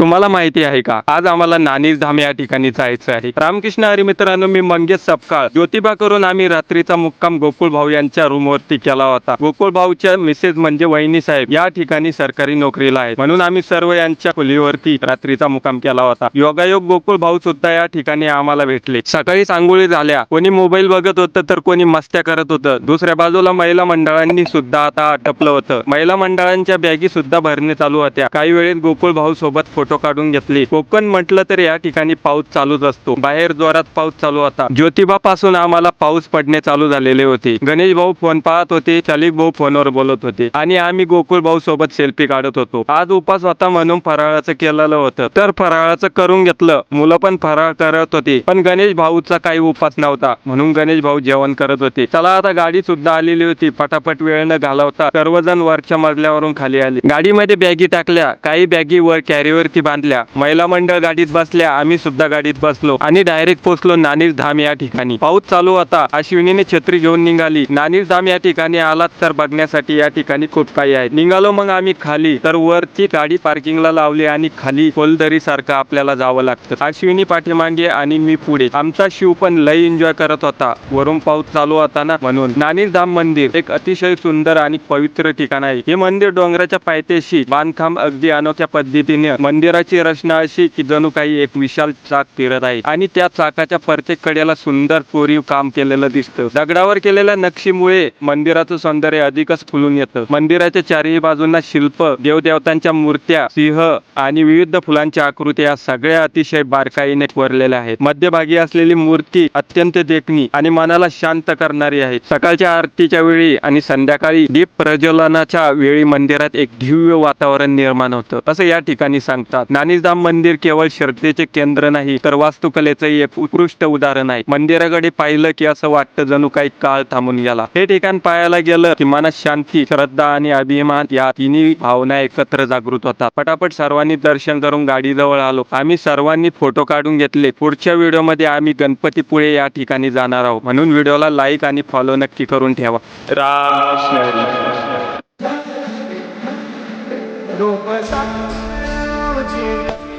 तुम्हाला माहिती आहे का? आज आम्हाला नानी धाम या ठिकाणी जायचं आहे. रामकृष्ण हरी मित्रांनो मी मंगेश सपकाळ. ज्योतिबा करून आम्ही रात्रीचा मुक्काम गोकुळ भाऊ यांच्या रूम वरती केला होता. गोकुळ भाऊच्या मिसेस म्हणजे वहिनी साहेब या ठिकाणी सरकारी नोकरीला आहेत. म्हणून आम्ही सर्व यांच्या खोलीवरती रात्रीचा मुक्काम केला होता. योगायोग गोकुळ भाऊ सुद्धा या ठिकाणी आम्हाला भेटले. सकाळी सांगोळी झाल्या. कोणी मोबाईल बघत होतं तर कोणी मस्त्या करत होतं. दुसऱ्या बाजूला महिला मंडळांनी सुद्धा आता आटपलं होतं. महिला मंडळांच्या बॅगी सुद्धा भरणे चालू होत्या. काही वेळेत गोकुळ भाऊ सोबत फोटो काढून घेतले. कोकण म्हटलं तर या ठिकाणी पाऊस चालूच असतो. बाहेर जोरात पाऊस चालू होता. ज्योतिबा पासून आम्हाला पाऊस पडणे चालू झालेले होते. गणेश भाऊ फोन पाहत होते चालिक भाऊ फोनवर बोलत होते आणि आम्ही गोकुळ भाऊ सोबत सेल्फी काढत होतो. आज उपास होता म्हणून फराळाचं केलेलं होतं. तर फराळाचं करून घेतलं. मुलं पण फराळ करत होते. पण गणेश भाऊचा काही उपास नव्हता. म्हणून गणेश भाऊ जेवण करत होते. चला आता गाडी सुद्धा आलेली होती. पटापट वेळ न घालवता. सर्वजण वरच्या मजल्यावरून खाली आले. गाडीमध्ये बॅगी टाकल्या. काही बॅगी वर कॅरीवरती बांधल्या. महिला मंडळ गाडीत बसल्या. आम्ही सुद्धा गाडीत बसलो आणि डायरेक्ट पोहोचलो नानीर धाम या ठिकाणी. पाऊस चालू होता. अश्विनीने छत्री घेऊन निघाली. नानीर धाम या ठिकाणी आलात तर बघण्यासाठी या ठिकाणी खूप काही आहे. निघालो मग आम्ही खाली. तर वरची गाडी पार्किंगला लावली आणि खाली कोलदरी सारखं आपल्याला जावं लागतं. अश्विनी पाठीमागे आणि मी पुढे. आमचा शिव पण लय एन्जॉय करत होता. वरून पाऊस चालू होता ना म्हणून. नानीर धाम मंदिर एक अतिशय सुंदर आणि पवित्र ठिकाण आहे. हे मंदिर डोंगराच्या पायथ्याशी बांधकाम अगदी अनोख्या पद्धतीने मंदिर मंदिराची रचना अशी की जणू काही एक विशाल चाक फिरत आहे. आणि त्या चाकाच्या प्रत्येक कडेला सुंदर कोरीव काम केलेलं दिसतं. दगडावर केलेल्या नक्षीमुळे मंदिराचं सौंदर्य अधिकच फुलून येतं. मंदिराच्या चारही बाजूंना शिल्प देवदेवतांच्या मूर्त्या सिंह आणि विविध फुलांच्या आकृत्या सगळ्या अतिशय बारकाईने कोरलेल्या आहेत. मध्यभागी असलेली मूर्ती अत्यंत देखणी आणि मनाला शांत करणारी आहे. सकाळच्या आरतीच्या वेळी आणि संध्याकाळी दीप प्रज्वलनाच्या वेळी मंदिरात एक दिव्य वातावरण निर्माण होतं. असं या ठिकाणी सांगतात. नानीधाम मंदिर केवळ श्रद्धेचे केंद्र नाही तर वास्तुकलेचंही एक उत्कृष्ट उदाहरण आहे. मंदिराकडे पाहिलं की असं वाटतं जणू काही काळ थांबून गेला. हे ठिकाण पाहायला गेलं की मनात शांती श्रद्धा आणि अभिमान या तिन्ही भावना एकत्र जागृत होतात. पटापट सर्वांनी दर्शन करून गाडीजवळ आलो. आम्ही सर्वांनी फोटो काढून घेतले. पुढच्या व्हिडिओमध्ये आम्ही गणपतीपुळे या ठिकाणी जाणार आहोत. म्हणून व्हिडिओला लाईक आणि फॉलो नक्की करून ठेवा. राम कृष्ण. हरी. verdade.